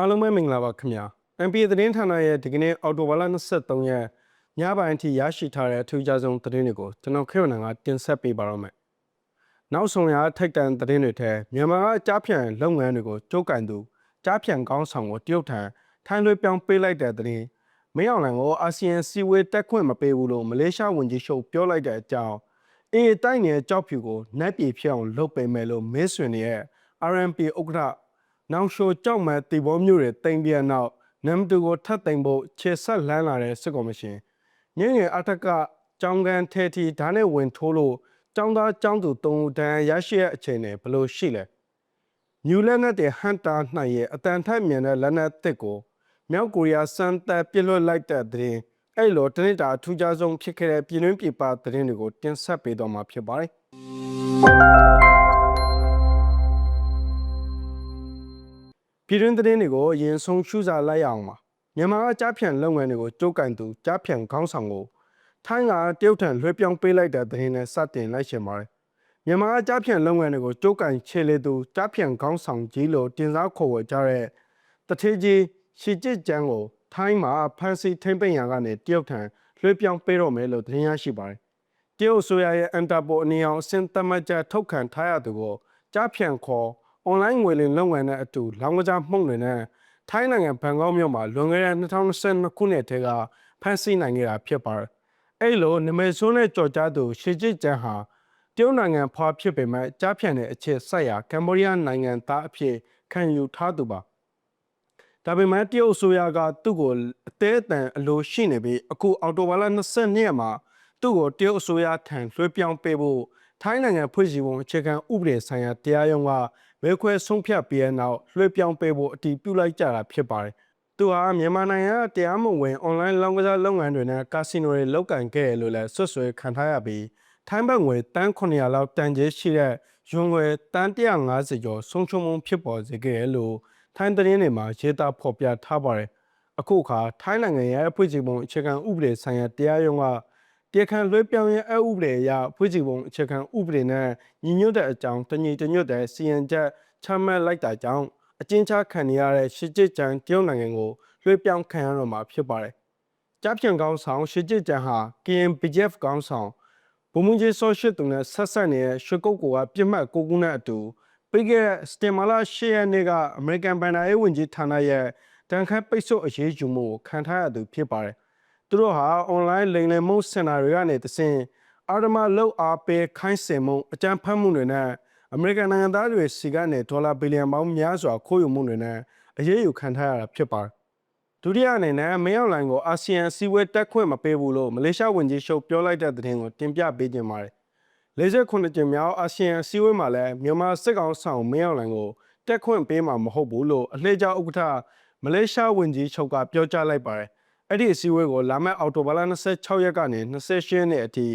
အားလုံးပဲမင်္ဂလာပါခင်ဗျာ MP သတင်းဌာနရဲ့ဒီကနေ့အော်တိုဘာလ23ရက်ညပိုင်းအထိရရှိထားတဲ့အထူးခြားဆုံးသတင်းတွေကိုကျွန်တော်ခေဝနန်ကတင်ဆက်ပေးပါတော့မယ်နောက်ဆုံးရထိုက်တန်သတင်းတွေထဲမြန်မာကကြားဖြန့်လုပ်ငန်းတွေကိုကြိုးကန်သူကြားဖြန့်ကောင်းဆောင်ကိုတရုတ်ထံထိုင်းလွှဲပြောင်းပေးလိုက်တဲ့သတင်းမင်းအောင်လှိုင်ကိုအာဆီယံစီဝေးတက်ခွင့်မပေးဘူးလို့မလေးရှားဝန်ကြီးချုပ်ပြောလိုက်တဲ့အကြောင်းအေးတိုက်နေတဲ့ကြောက်ဖြူကိုနက်ပြေဖြစ်အောင်လုပ်ပေးမယ်လို့မင်းဆွေနေရဲ့ RMP ဥက္ကဋ္ဌ နောင်ရှိုကြောက်မဲ့တီဘောမျိုးတွေတင်ပြနောက်နမ်တူကိုထပ်သိမ်းဖို့ခြေဆက်လှမ်းလာတဲ့စစ်ကော်မရှင်ညငယ်အထက်ကကြောင်ကန်ထဲတီဓာတ်နဲ့ဝင်ထိုးလို့ចောင်းသားចောင်းသူတုံးတန်ရရှိရဲ့အခြေအနေဘယ်လိုရှိလဲမြူလက်နက်တွေဟန်တာနှိုင်ရဲ့အတန်ထက်မြန်တဲ့လက်နက်တစ်ကိုမြောက်ကိုရီးယားစမ်းသပ်ပြစ်လွတ်လိုက်တဲ့သတင်းအဲ့လိုတနစ်တာအထူးခြားဆုံးဖြစ်ခဲ့တဲ့ပြည်တွင်းပြည်ပသတင်းတွေကိုတင်ဆက်ပေးတော့မှာဖြစ်ပါတယ် ပြည်တွင်းသတင်းတွေကိုအရင်ဆုံးရှုစားလိုက်ရအောင်ပါမြန်မာကကြားဖြန့်လုပ်ငန်းတွေကိုကြိုးကန်သူကြားဖြန့်ခေါင်းဆောင်ကိုထိုင်းကတရုတ်ထံလွှဲပြောင်းပေးလိုက်တဲ့သတင်းနဲ့စတင်လိုက်ရှင်ပါတယ်မြန်မာကကြားဖြန့်လုပ်ငန်းတွေကိုကြိုးကန်ခြေလေသူကြားဖြန့်ခေါင်းဆောင်ကြီးလို့တင်စားခေါ်ဝေကြတဲ့တထေးကြီးရှီကျစ်ကျန်းကိုထိုင်းမှာဖန်စီထိမ့်ပိန်ရကနေတရုတ်ထံလွှဲပြောင်းပေးတော့မယ်လို့သတင်းရရှိပါတယ်တရုတ်ဆိုရရဲ့အန်တာပိုအနေအောင်အစင်တမတ်ကြထုတ်ခံထားရသူကိုကြားဖြန့်ခေါ် အွန်လိုင်းငွေလင်လုပ်ငန်းနဲ့အတူလောင်းကစားမှုန့်တွေနဲ့ထိုင်းနိုင်ငံဘန်ကောက်မြို့မှာလွန်ခဲ့တဲ့2022ခုနှစ်ထဲကဖမ်းဆီးနိုင်ခဲ့တာဖြစ်ပါတယ်။အဲ့လိုနမဲဆိုးနဲ့ကြော်ကြားသူရှီကျစ်ကျန်းဟာတရုတ်နိုင်ငံဖွာဖြစ်ပေမဲ့ကြားဖြန့်တဲ့အခြေဆက်ရာကမ္ဘောဒီးယားနိုင်ငံသားအဖြစ်ခံယူထားသူပါ။ဒါပေမဲ့တရုတ်အစိုးရကသူ့ကိုအသေးအတန်အလိုရှိနေပြီးအခုအော်တိုဘာလ22ရက်မှာသူ့ကိုတရုတ်အစိုးရထံလွှဲပြောင်းပေးဖို့ထိုင်းနိုင်ငံဖွဲ့စည်းပုံအခြေခံဥပဒေဆိုင်ရာတရားရုံးက မဲခွဲဆုံးဖြတ်ပြီးတဲ့နောက်လွှဲပြောင်းပေးဖို့အတည်ပြုလိုက်ကြတာဖြစ်ပါတယ်။သူဟာမြန်မာနိုင်ငံကတရားမဝင်အွန်လိုင်းလောင်းကစားလုပ်ငန်းတွေနဲ့ကာစီနိုတွေလုပ်ကင်ခဲ့တယ်လို့လည်းဆွဆွဲခံထားရပြီးထိုင်းဘတ်ငွေတန်း900လောက်တန်ကျေးရှိတဲ့ယွန်ငွေတန်း150ကျော်ဆုံးရှုံးမှုဖြစ်ပေါ်စေခဲ့တယ်လို့ထိုင်းသတင်းတွေမှာရေးသားဖော်ပြထားပါတယ်။အခုအခါထိုင်းနိုင်ငံရဲ့အဖွဲ့အစည်းပုံအခြေခံဥပဒေဆိုင်ရာတရားရုံးက တရားခံလွှဲပြောင်းရေးအဥပဒေအရဖွဲ့စည်းပုံအခြေခံဥပဒေနဲ့ညီညွတ်တဲ့အကြောင်းတညီတညွတ်တဲ့စီရင်ချက်ချမှတ်လိုက်တာကြောင့်အကျဉ်းချခံရတဲ့ရှစ်ကျစ်ကျန်တရုတ်နိုင်ငံကိုလွှဲပြောင်းခံရတော့မှာဖြစ်ပါတယ်။ကြားဖြန့်ကောင်းဆောင်ရှစ်ကျစ်ကျန်ဟာ KNPJF ကောင်းဆောင်ဘုံမကြီးဆော့ရှစ်သူနဲ့ဆက်ဆက်နေတဲ့ရွှေကုတ်ကိုကပြစ်မှတ်ကိုကူးနဲ့အတူပြီးခဲ့တဲ့စတင်မာလာ၈ရက်နေ့ကအမေရိကန်ဘန်နာရေးဝန်ကြီးဌာနရဲ့တန်ခတ်ပိတ်ဆို့အရေးယူမှုကိုခံထားရသူဖြစ်ပါတယ်။ သူတို့ဟာအွန်လိုင်းလိမ်လည်မှုစင်တာတွေကနေတဆင့်အာရမလောက်အားပေးခိုင်းစင်မှုအကြမ်းဖက်မှုတွေနဲ့အမေရိကန်နိုင်ငံသားတွေစီကနေဒေါ်လာဘီလီယံပေါင်းများစွာခိုးယူမှုတွေနဲ့အရေးယူခံထားရတာဖြစ်ပါတယ်။ဒုတိယအနေနဲ့မင်းအောင်လှိုင်ကိုအာဆီယံစီးပွားတက်ခွင့်မပေးဘူးလို့မလေးရှားဝန်ကြီးချုပ်ပြောလိုက်တဲ့သတင်းကိုတင်ပြပေးခြင်းပါတယ်။49ကျင်းမြောက်အာဆီယံစီးပွားမှာလည်းမြန်မာစစ်ကောင်ဆောင်မင်းအောင်လှိုင်ကိုတက်ခွင့်ပေးမှာမဟုတ်ဘူးလို့အလှည့်ကျဥက္ကဋ္ဌမလေးရှားဝန်ကြီးချုပ်ကပြောကြားလိုက်ပါတယ်။ အဲ့ဒီအစည်းအဝေးကိုလာမယ့်အောက်တိုဘာလ26ရက်ကနေ28ရက်နေ့အထိ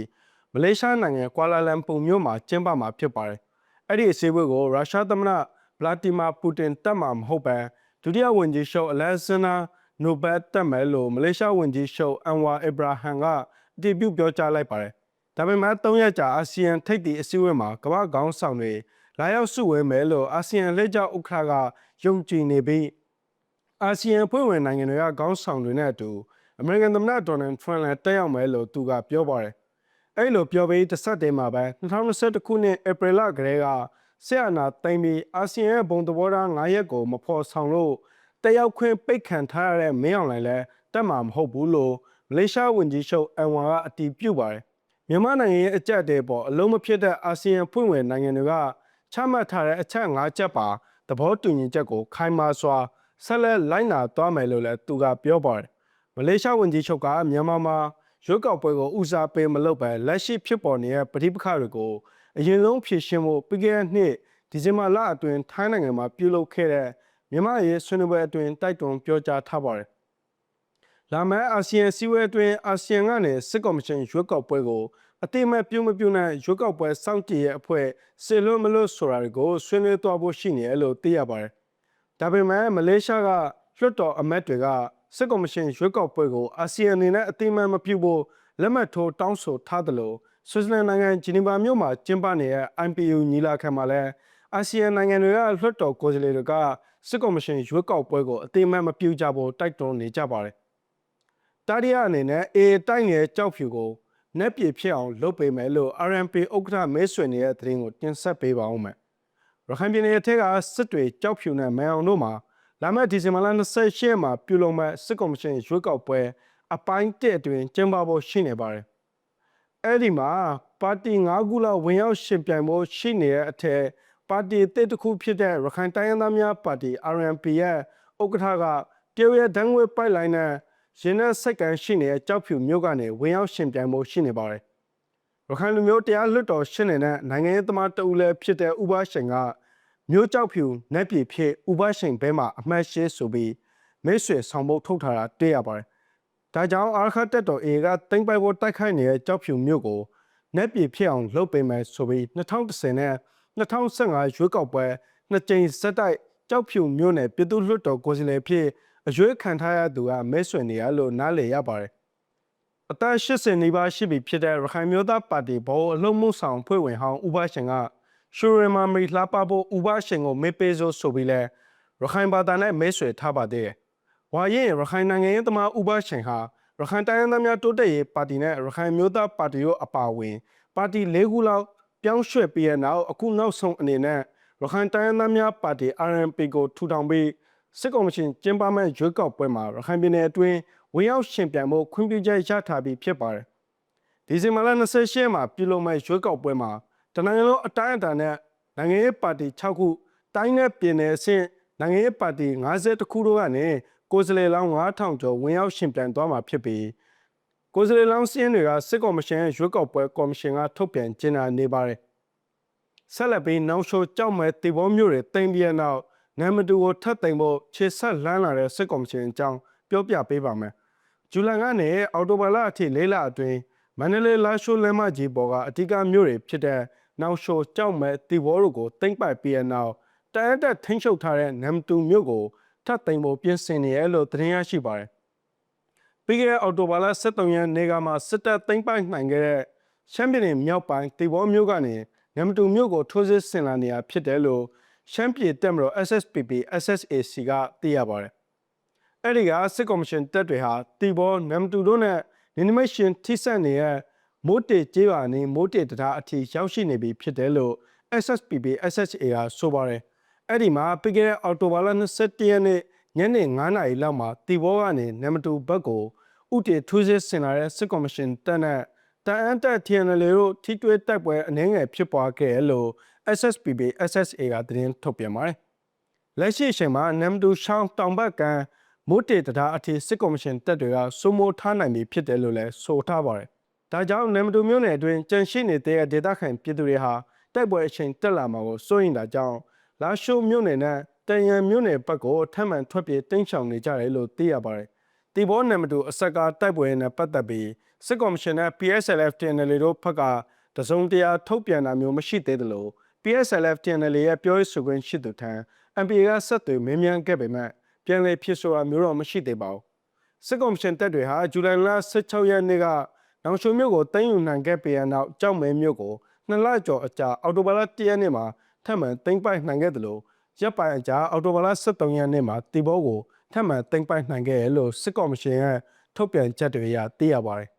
မလေးရှားနိုင်ငံကွာလာလမ်ပူမြို့မှာကျင်းပမှာဖြစ်ပါတယ်။အဲ့ဒီအစည်းအဝေးကိုရုရှားသမ္မတဗလာတီမာပူတင်တက်မှာမဟုတ်ပဲဒုတိယဝန်ကြီးချုပ်အလက်ဇန်နာနိုဘတ်တက်မယ်လို့မလေးရှားဝန်ကြီးချုပ်အန်ဝါအစ်ဘရာဟန်ကအတည်ပြုပြောကြားလိုက်ပါတယ်။ဒါပေမဲ့၃ရက်ကြာအာဆီယံထိပ်သီးအစည်းအဝေးမှာကမ္ဘာခေါင်းဆောင်တွေလာရောက်စုဝေးမယ်လို့အာဆီယံလက်ကျဥက္ကဋ္ဌကယုံကြည်နေပြီး အာဆီယံဖွဲ့ဝင်နိုင်ငံတွေကခေါင်းဆောင်တွေနဲ့အတူအမေရိကန်သမ္မတဒေါ်နယ်ထရန့်လည်းတက်ရောက်မယ်လို့သူကပြောပါတယ်အဲ့လိုပြောပြီးတစ်ဆက်တည်းမှာပဲ2021ခုနှစ်ဧပြီလကလေးကဆက်အနာသိမ်းပြီးအာဆီယံရဲ့ဘုံသဘောထား9ရက်ကိုမဖော်ဆောင်လို့တက်ရောက်ခွင့်ပိတ်ခံထားရတဲ့မင်းအောင်လှိုင်လည်းတက်မှာမဟုတ်ဘူးလို့မလေးရှားဝန်ကြီးချုပ်အန်ဝါကအတည်ပြုပါတယ်မြန်မာနိုင်ငံရဲ့အကြက်တဲပေါ်အလုံးမဖြစ်တဲ့အာဆီယံဖွင့်ဝင်နိုင်ငံတွေကချမှတ်ထားတဲ့အချက်၅ချက်ပါသဘောတူညီချက်ကိုခိုင်မာစွာ ဆက်လက်လိုက်နာသွားမယ်လို့လည်းသူကပြောပါတယ်မလေးရှားဝန်ကြီးချုပ်ကမြန်မာမှာရွေးကောက်ပွဲကိုဦးစားပေးမလုပ်ပဲလက်ရှိဖြစ်ပေါ်နေတဲ့ပဋိပက္ခတွေကိုအရင်ဆုံးဖြေရှင်းဖို့ပြီးခဲ့တဲ့နှစ်ဒီဇင်ဘာလအတွင်းထိုင်းနိုင်ငံမှာပြုလုပ်ခဲ့တဲ့မြန်မာရေးဆွေးနွေးပွဲအတွင်းတိုက်တွန်းပြောကြားထားပါတယ်။လာမယ့်အာဆီယံစည်းဝေးအတွင်းအာဆီယံကနေစစ်ကော်မရှင်ရွေးကောက်ပွဲကိုအတိအမဲ့ပြုံးမပြုံးနဲ့ရွေးကောက်ပွဲစောင့်ကြည့်ရဲ့အဖွဲ့စေလွတ်မလွတ်ဆိုတာတွေကိုဆွေးနွေးသွားဖို့ရှိနေတယ်လို့သိရပါတယ်။ ဒါပေမဲ့မလေးရှားကလွှတ်တော်အမတ်တွေကစစ်ကော်မရှင်ရွေးကောက်ပွဲကိုအာဆီယံအနေနဲ့အတိအမှန်မပြုဖို့လက်မှတ်ထိုးတောင်းဆိုထားသလိုဆွစ်ဇာလန်နိုင်ငံဂျီနီဗာမြို့မှာကျင်းပနေတဲ့ IPU ညီလာခံမှာလည်းအာဆီယံနိုင်ငံတွေကလွှတ်တော်ကိုယ်စားလှယ်တွေကစစ်ကော်မရှင်ရွေးကောက်ပွဲကိုအသေးမတ်မပြုကြဖို့တိုက်တွန်းနေကြပါတယ်။တာရီယာအနေနဲ့အေတိုက်နေတဲ့ကြောက်ဖြူကိုနှက်ပြေဖြစ်အောင်လုပ်ပေးမယ်လို့ RMP ဥက္ကဋ္ဌမဲဆွေနေတဲ့သတင်းကိုတင်ဆက်ပေးပါဦးမယ်။ ရခိုင်ပြည်နယ်အထက်ကစစ်တွေကြောက်ဖြူနဲ့မဲအောင်တို့မှာလာမယ့်ဒီဇင်ဘာလ28ရက်မှာပြုလုပ်မဲ့စစ်ကော်မရှင်ရွေးကောက်ပွဲအပိုင်း1အတွင်းကျင်းပဖို့ရှိနေပါတယ်။အဲ့ဒီမှာပါတီ၅ခုလောက်ဝင်ရောက်ရှင်ပြိုင်ဖို့ရှိနေတဲ့အထက်ပါတီအသစ်တစ်ခုဖြစ်တဲ့ရခိုင်တိုင်းရင်းသားများပါတီ RMP ရဲ့ဥက္ကဋ္ဌကတရုတ်ရဲ့ဒန်းငွေပိုက်လိုင်းနဲ့ရင်းနှက်စိတ်ကမ်းရှိနေတဲ့ကြောက်ဖြူမြို့ကနေဝင်ရောက်ရှင်ပြိုင်ဖို့ရှိနေပါတယ်။ ရခိုင်လူမျိုးတရားလွတ်တော်ရှင်းနေတဲ့နိုင်ငံရေးသမားတဦးလည်းဖြစ်တဲ့ဥပရှင်ကမြို့ကြောက်ဖြူနက်ပြည်ဖြစ်ဥပရှင်ဘဲမှာအမှတ်ရှိဆိုပြီးမိတ်ဆွေဆောင်ဖို့ထုတ်ထားတာတွေ့ရပါတယ်။ဒါကြောင့်အာခတ်တက်တော် A ကတင်ပိုက်ဖို့တိုက်ခိုက်နေတဲ့ကြောက်ဖြူမြို့ကိုနက်ပြည်ဖြစ်အောင်လုပ်ပေးမယ်ဆိုပြီး2010နဲ့2015ရွေးကောက်ပွဲနှစ်ကြိမ်စက်တိုက်ကြောက်ဖြူမြို့နယ်ပြည်သူ့လွှတ်တော်ကိုယ်စားလှယ်ဖြစ်အရွေးခံထားရသူကမဲဆွယ်နေရလို့နားလည်ရပါတယ်။ အသက်80နီးပါးရှိပြီဖြစ်တဲ့ရခိုင်မျိုးသားပါတီဘောအလုံးမှုဆောင်ဖွဲ့ဝင်ဟောင်းဥပရှင်ကရှူရမာမီလှပဖို့ဥပရှင်ကိုမေးပေးစို့ဆိုပြီးလဲရခိုင်ဘာသာနဲ့မဲဆွယ်ထားပါသေးတယ်။ဝါရင်ရခိုင်နိုင်ငံရေးသမားဥပရှင်ဟာရခိုင်တိုင်းရင်းသားများတိုးတက်ရေးပါတီနဲ့ရခိုင်မျိုးသားပါတီတို့အပါအဝင် ပါတီ၄ခုလောက်ပြောင်းရွှေ့ပြီးရနောက်အခုနောက်ဆုံးအနေနဲ့ရခိုင်တိုင်းရင်းသားများပါတီ RNP ကိုထူထောင်ပြီးစစ်ကောင်စီကျင်းပမဲ့ရွေးကောက်ပွဲမှာရခိုင်ပြည်နယ်အတွင်း ဝင်ရောက်ရှင်ပြိုင်မှုခွင့်ပြုချက်ရထားပြီးဖြစ်ပါတယ်။ဒီဇင်ဘာလ28ရက်မှာပြုလုပ်မဲ့ရွေးကောက်ပွဲမှာတနင်္ဂနွေအတိုင်းအတာနဲ့နိုင်ငံရေးပါတီ6ခုတိုင်းနဲ့ပြည်နယ်အဆင့်နိုင်ငံရေးပါတီ50ခုတို့ကနေကိုယ်စားလှယ်လောင်း9000ကျော်ဝင်ရောက်ရှင်ပြိုင်သွားမှာဖြစ်ပြီးကိုယ်စားလှယ်လောင်းစင်းတွေကစစ်ကော်မရှင်ရဲ့ရွေးကောက်ပွဲကော်မရှင်ကထုတ်ပြန်ကြေညာနေပါတယ်။ဆက်လက်ပြီးနောက်ရှိုးကြောက်မဲ့တေဘောမျိုးတွေတင်ပြတဲ့နောက်နာမတူကိုထပ်သိမ်ဖို့ခြေဆက်လန်းလာတဲ့စစ်ကော်မရှင်အကြောင်းပြောပြပေးပါမယ်။ ဇူလိုင်ကနေအော်တိုဘာလအထိလေးလအတွင်းမန္တလေးလာရှိုးလမ်းမကြီးပေါ်ကအထူးကမျိုးတွေဖြစ်တဲ့နောက်ရှိုးကြောက်မဲ့တေဘောတို့ကိုတင်ပိုက်ပြီးတဲ့နောက်တန်အတက်ထိန်းချုပ်ထားတဲ့နမ်တူမျိုးကိုထပ်သိမ်ဖို့ပြင်ဆင်နေရလို့သတင်းရရှိပါတယ်။ပြီးခဲ့တဲ့အော်တိုဘာလ23ရက်နေ့ကမှစစ်တပ်သိမ်းပိုက်နိုင်ခဲ့တဲ့ရှမ်းပြည်နယ်မြောက်ပိုင်းတေဘောမျိုးကနေနမ်တူမျိုးကိုထိုးစစ်ဆင်လာနေတာဖြစ်တယ်လို့ရှမ်းပြည်တက်မတော် SSPP SSAC ကသိရပါတယ်။ အဲ့ဒီကစစ်ကော်မရှင်တပ်တွေဟာတီဘောနမ်တူတို့နဲ့နိမရှင်ထိစပ်နေတဲ့မိုးတေကျေးပါနေမိုးတေတံတားအထိရောက်ရှိနေပြီဖြစ်တယ်လို့ SSPP SSA ကဆိုပါတယ်။အဲ့ဒီမှာပြီးခဲ့တဲ့အော်တိုဘာလ21ရက်နေ့ညနေ9နာရီလောက်မှာတီဘောကနေနမ်တူဘက်ကိုဥတီထူးစစ်ဆင်လာတဲ့စစ်ကော်မရှင်တပ်နဲ့တန်အန်တက် TNL တို့ထိတွေ့တိုက်ပွဲအနှဲငယ်ဖြစ်ပွားခဲ့တယ်လို့ SSPB SSA ကသတင်းထုတ်ပြန်ပါတယ်။လက်ရှိအချိန်မှာနမ်ဒူရှောင်းတောင်ဘက်ကန် မိုးတေတတာအထိစစ်ကော်မရှင်တပ်တွေကစိုးမိုးထားနိုင်ပြီဖြစ်တယ်လို့လည်းဆိုထားပါတယ်။ဒါကြောင့်နမ်ဒူမြို့နယ်အတွင်းကြန့်ရှိနေတဲ့ဒေသခံပြည်သူတွေဟာတိုက်ပွဲအချိန်တက်လာမှာကိုစိုးရင်တာကြောင့်လာရှိုးမြို့နယ်နဲ့တန်ရန်မြို့နယ်ဘက်ကိုထပ်မံထွက်ပြေးတင်းချောင်နေကြတယ်လို့သိရပါတယ်။တီဘောနမ်ဒူအဆက်ကားတိုက်ပွဲနဲ့ပတ်သက်ပြီးစစ်ကော်မရှင်နဲ့ PSLF TNL တို့ဘက်ကတစုံတရာထုတ်ပြန်တာမျိုးမရှိသေးသလို PSLF TNL ရဲ့ပြောရေးဆိုခွင့်ရှိသူထံ MPA ကဆက်သွယ်မင်းမြန်ခဲ့ပေမဲ့ ပြန်လည်ဖြစ်ဆိုတာမျိုးတော့မရှိသေးပါဘူးစစ်ကော်မရှင်တပ်တွေဟာဇူလိုင်လ16ရက်နေ့ကနောင်ချုံမြို့ကိုတင်ယူနိုင်ခဲ့ပြီးနောက်ကြောက်မဲမြို့ကိုနှစ်လကျော်အကြာအော်တိုဘာလ1ရက်နေ့မှာထပ်မံတင်ပိုက်နိုင်ခဲ့တယ်လို့ရပ်ပိုင်အကြာအော်တိုဘာလ23ရက်နေ့မှာတီဘောကိုထပ်မံတင်ပိုက်နိုင်ခဲ့ရလို့စစ်ကော်မရှင်ရဲ့ထုတ်ပြန်ချက်တွေအရသိရပါတယ်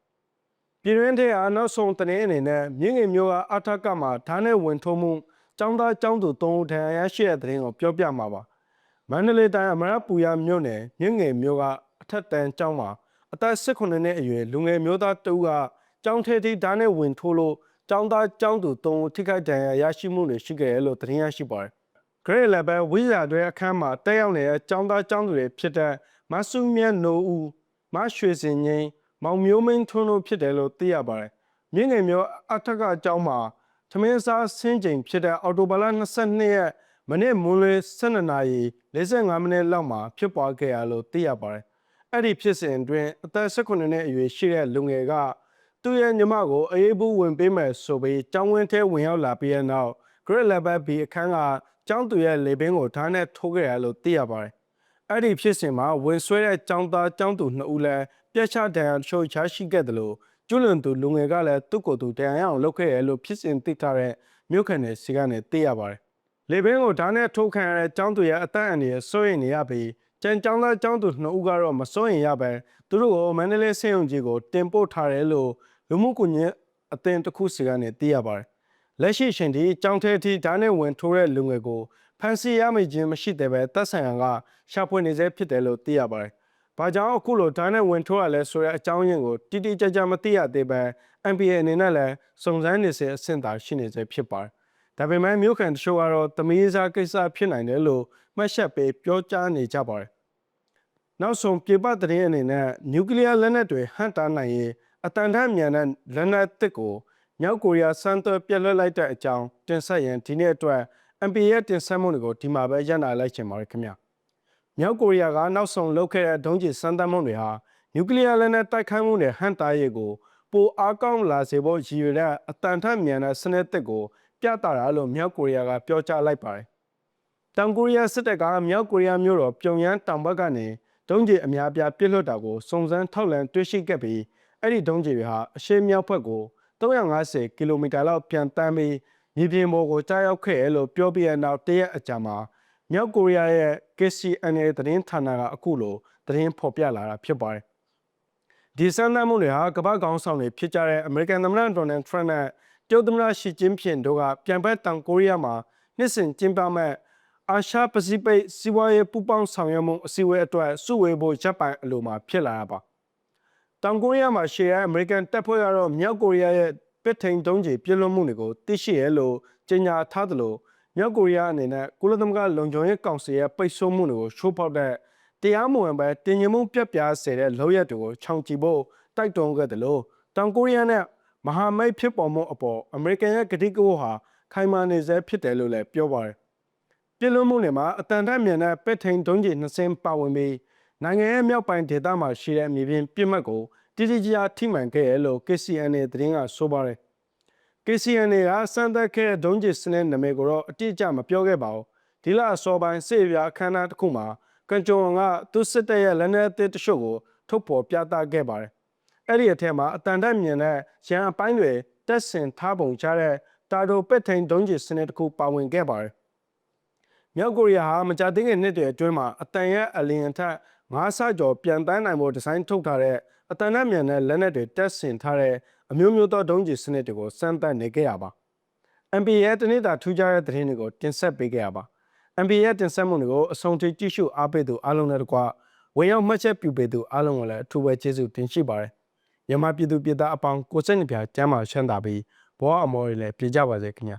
ပြည်တွင်းထဲအနောက်ဆုံးတနေအနေနဲ့မြင်းငယ်မျိုးကအထက်ကမှာဓာတ်နဲ့ဝင်ထုံးမှုကျောင်းသားကျောင်းသူ၃ဦးထံရရှိတဲ့သတင်းကိုပြောပြမှာပါ မန္တလေးတိုင်းအမရပူရမြို့နယ်မြင့်ငယ်မြို့ကအထက်တန်းကျောင်းမှာအသက်18နှစ်အရွယ်လူငယ်မျိုးသားတဦးကကျောင်းထဲထိဓာတ်နဲ့ဝင်ထိုးလို့ကျောင်းသားကျောင်းသူ၃ဦးထိခိုက်ဒဏ်ရာရရှိမှုတွေရှိခဲ့တယ်လို့သတင်းရရှိပါတယ်ဂရိလဘဝိဇာတွေအခန်းမှာတက်ရောက်နေတဲ့ကျောင်းသားကျောင်းသူတွေဖြစ်တဲ့မဆုမြတ်နိုဦးမရွှေစင်ငိမ့်မောင်မျိုးမင်းထွန်းတို့ဖြစ်တယ်လို့သိရပါတယ်မြင့်ငယ်မျိုးအထက်ကအကျောင်းမှာသမင်းစားဆင်းချိန်ဖြစ်တဲ့အော်တိုဘာလ22ရက် မနေ့မွန်းလွဲ12နာရီ45မိနစ်လောက်မှာဖြစ်ပွားခဲ့ရလို့သိရပါတယ်။အဲ့ဒီဖြစ်စဉ်အတွင်းအသက်18နှစ်အရွယ်ရှိတဲ့လူငယ်ကသူ့ရဲ့ညီမကိုအေးဘူးဝင်ပေးမယ်ဆိုပြီးကျောင်းဝင်းထဲဝင်ရောက်လာပြီးတဲ့နောက် Grade Level B အခန်းကကျောင်းသူရဲ့လေပင်ကိုဓာတ်နဲ့ထိုးခဲ့ရလို့သိရပါတယ်။အဲ့ဒီဖြစ်စဉ်မှာဝင်ဆွဲတဲ့ကျောင်းသားကျောင်းသူနှစ်ဦးလည်းပြက်ချဒဏ်ရာချိုးချရှိခဲ့တယ်လို့ကျွလွန်သူလူငယ်ကလည်းသူ့ကိုယ်သူတရားရအောင်လုပ်ခဲ့ရလို့ဖြစ်စဉ်သိထားတဲ့မြို့ခံတွေစီကနေသိရပါတယ် လေဘင်းကိုဓာတ်နဲ့ထိုးခံရတဲ့ကျောင်းသူရဲ့အသက်အန္တရာယ်စိုးရိမ်နေရပြီးကျန်ကျောင်းသားကျောင်းသူနှစ်ဦးကတော့မစိုးရိမ်ရပဲသူတို့ကိုမန္တလေးစေယုံကြီးကိုတင်ပို့ထားတယ်လို့လူမှုကွန်ရက်အသင်းတစ်ခုစီကနေသိရပါတယ်။လက်ရှိအချိန်ထိကျောင်းထဲအထိဓာတ်နဲ့ဝင်ထိုးတဲ့လူငယ်ကိုဖမ်းဆီးရမိခြင်းမရှိတဲ့ပဲတပ်ဆိုင်ရာကရှာဖွေနေစေဖြစ်တယ်လို့သိရပါတယ်။ဘာကြောင့်အခုလိုဓာတ်နဲ့ဝင်ထိုးရလဲဆိုတဲ့အကြောင်းရင်းကိုတိတိကျကျမသိရသေးပဲ MPA အနေနဲ့လည်းစုံစမ်းနေစေအဆင့်သာရှိနေစေဖြစ်ပါတယ်။ ဒါပေမဲ့မြို့ခံတချို့ကတော့သမီးစားကိစ္စဖြစ်နိုင်တယ်လို့မှတ်ချက်ပေးပြောကြားနေကြပါတယ်။နောက်ဆုံးပြေပသတင်းအနေနဲ့နျူကလ িয়ার လက်နက်တွေဟန့်တားနိုင်ရေးအတန်ထမြန်တဲ့လက်နက်တစ်ကိုမြောက်ကိုရီးယားစမ်းသပ်ပြက်လွတ်လိုက်တဲ့အကြောင်းတင်ဆက်ရင်ဒီနေ့အတွက် MPA ရဲ့တင်ဆက်မှုတွေကိုဒီမှာပဲရန်နာလိုက်ချင်ပါတယ်ခင်ဗျာ။မြောက်ကိုရီးယားကနောက်ဆုံးလုပ်ခဲ့တဲ့ဒုံးကျည်စမ်းသပ်မှုတွေဟာနျူကလ িয়ার လက်နက်တိုက်ခိုက်မှုတွေဟန့်တားရေးကိုပိုအားကောင်းလာစေဖို့ရည်ရွယ်တဲ့အတန်ထမြန်တဲ့စနစ်တစ်ကို ပြသတာလို့မြောက်ကိုရီးယားကပြောကြားလိုက်ပါတယ်။တောင်ကိုရီးယားစစ်တပ်ကမြောက်ကိုရီးယားမြို့တော်ပြုံယမ်းတောင်ဘက်ကနေဒုံးကျည်အများအပြားပစ်လွှတ်တာကိုစုံစမ်းထောက်လှမ်းတွေ့ရှိခဲ့ပြီးအဲ့ဒီဒုံးကျည်တွေဟာအရှေ့မြောက်ဘက်ကို350ကီလိုမီတာလောက်ပြန်တန်းပြီးမြေပြင်ပေါ်ကိုကြားရောက်ခဲ့ရလို့ပြောပြရနောက်တရက်အကြာမှာမြောက်ကိုရီးယားရဲ့ KCNA သတင်းဌာနကအခုလိုသတင်းဖော်ပြလာတာဖြစ်ပါတယ်။ဒီစမ်းသပ်မှုတွေဟာကမ္ဘာကောင်ဆောင်တွေဖြစ်ကြတဲ့အမေရိကန်သမ္မတဒေါ်နယ်ထရန့်နဲ့ တရုတ်သမ္မတရှီကျင်းဖျင်တို့ကပြန်ဘက်တောင်ကိုရီးယားမှာနှစ်စဉ်ကျင်းပမဲ့အာရှပစိဖိတ်စီးပွားရေးပူးပေါင်းဆောင်ရွက်မှုအစည်းအဝေးအတွက်စုဝေးဖို့ဂျပန်အလိုမှာဖြစ်လာတာပါ။တောင်ကိုရီးယားမှာရှေ့ရဲအမေရိကန်တပ်ဖွဲ့ကတော့မြောက်ကိုရီးယားရဲ့ပစ်ထိန်တုံးကြီးပြစ်လွတ်မှုတွေကိုသိရှိရဲလို့ကြေညာထားသလိုမြောက်ကိုရီးယားအနေနဲ့ကုလသမဂ္ဂလုံခြုံရေးကောင်စီရဲ့ပိတ်ဆို့မှုတွေကိုချိုးဖောက်တဲ့တရားမဝင်ပဲတင်ញမှုပြက်ပြားစေတဲ့လောက်ရက်တွေကိုခြောင်ကြည့်ဖို့တိုက်တွန်းခဲ့တယ်လို့တောင်ကိုရီးယားနဲ့ မဟာမိတ်ဖြစ်ပေါ်မှုအပေါ်အမေရိကန်ရဲ့ကတိကဝတ်ဟာခိုင်မာနေစေဖြစ်တယ်လို့လည်းပြောပါတယ်။ပြည်လွန်မှုတွေမှာအတန်တမြန်တဲ့ပက်ထိန်ဒုံးကြီးနှစ်စင်းပါဝင်ပြီးနိုင်ငံရဲ့မြောက်ပိုင်းဒေသမှာရှိတဲ့မြေပြင်ပြစ်မှတ်ကိုတိတိကျကျထိမှန်ခဲ့ရလို့ KCNA သတင်းကဆိုပါတယ်။ KCNA ကစမ်းသပ်ခဲ့တဲ့ဒုံးကျည်စနစ်နာမည်ကိုတော့အတိအကျမပြောခဲ့ပါဘူး။ဒီလအစောပိုင်းစေပြအခမ်းအနားတစ်ခုမှာကန်ဂျုံကသူ့စစ်တပ်ရဲ့လက်နက်အသစ်တချို့ကိုထုတ်ဖော်ပြသခဲ့ပါတယ်။ အဲ့ဒီအထက်မှာအတန်တက်မြင်တဲ့ရန်အပိုင်းတွေတက်ဆင်ထားပုံချတဲ့တာတိုပက်ထိန်ဒုံးကျည်စနစ်တစ်ခုပါဝင်ခဲ့ပါတယ်။မြောက်ကိုရီးယားဟာမကြာသေးခင်နှစ်တွေအတွင်းမှာအတန်ရဲ့အလင်းအထက်ငါးဆကျော်ပြန်တန်းနိုင်ဖို့ဒီဇိုင်းထုတ်ထားတဲ့အတန်နဲ့မြန်တဲ့လက်နက်တွေတက်ဆင်ထားတဲ့အမျိုးမျိုးသောဒုံးကျည်စနစ်တွေကိုစမ်းသပ်နေခဲ့ရပါ MPA ရဲ့တနေ့တာထူးခြားတဲ့သတင်းတွေကိုတင်ဆက်ပေးခဲ့ရပါ MPA ရဲ့တင်ဆက်မှုတွေကိုအဆုံးထိကြည့်ရှုအားပေးသူအားလုံးနဲ့တကွဝင်ရောက်မှတ်ချက်ပြုပေးသူအားလုံးကိုလည်းအထူးပဲကျေးဇူးတင်ရှိပါတယ် မြန်မာပြည်သူပြည်သားအပေါင်းကိုစိတ်နှပြကျမ်းမာချမ်းသာပြီးဘောအမော်တွေလည်းပြည့်ကြပါစေခင်ဗျာ